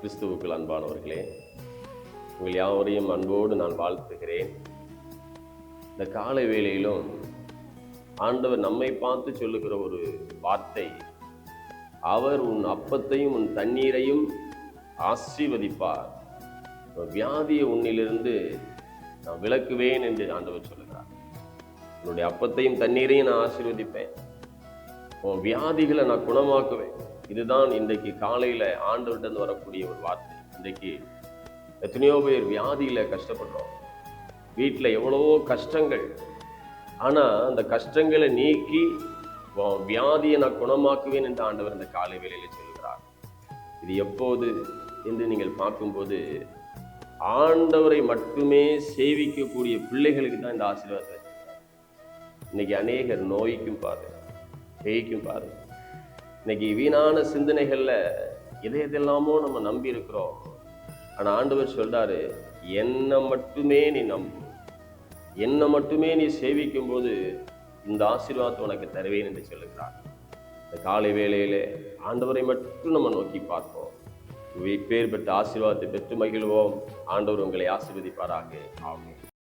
கிறிஸ்துவுக்குள் அன்பானவர்களே உங்கள் யாவரையும் அன்போடு நான் வாழ்த்துகிறேன். இந்த காலை வேளையிலும் ஆண்டவர் நம்மை பார்த்து சொல்லுகிற ஒரு வார்த்தை அவர் உன் அப்பத்தையும் உன் தண்ணீரையும் ஆசீர்வதிப்பார். உன் வியாதியை உன்னிலிருந்து நான் விலக்குவேன் என்று ஆண்டவர் சொல்லுகிறார். உன்னுடைய அப்பத்தையும் தண்ணீரையும் நான் ஆசீர்வதிப்பேன். உன் வியாதிகளை நான் குணமாக்குவேன். இதுதான் இன்றைக்கு காலையில ஆண்டவர்கிட்ட வரக்கூடிய ஒரு வார்த்தை. இன்றைக்கு எத்தனையோ பேர் வியாதியில கஷ்டப்படுறோம். வீட்டில் எவ்வளவோ கஷ்டங்கள். ஆனா அந்த கஷ்டங்களை நீக்கி வியாதியை நான் குணமாக்குவேன் என்று ஆண்டவர் இந்த காலை வேலையில் சொல்கிறார் இது எப்போது என்று நீங்கள் பார்க்கும்போது ஆண்டவரை மட்டுமே சேவிக்கக்கூடிய பிள்ளைகளுக்கு தான் இந்த ஆசீர்வாதம் இன்னைக்கு அநேகர் நோய்க்கும் பாரு பேய்க்கும் பாரு இன்னைக்கு வீணான சிந்தனைகள்ல எதை எதெல்லாமோ நம்ம நம்பி இருக்கிறோம் ஆனா ஆண்டவர் சொல்றாரு என்னை மட்டுமே நீ நம்பு. என்னை மட்டுமே நீ சேவிக்கும் போது இந்த ஆசீர்வாதத்தை உனக்கு தருவேன் என்று சொல்லுகிறார். இந்த காலை வேளையிலே ஆண்டவரை மட்டும் நம்ம நோக்கி பார்ப்போம். பேர் பெற்ற ஆசீர்வாதத்தை பெற்று மகிழ்வோம். ஆண்டவர் உங்களை ஆசீர்வதிப்பாராக. ஆகும்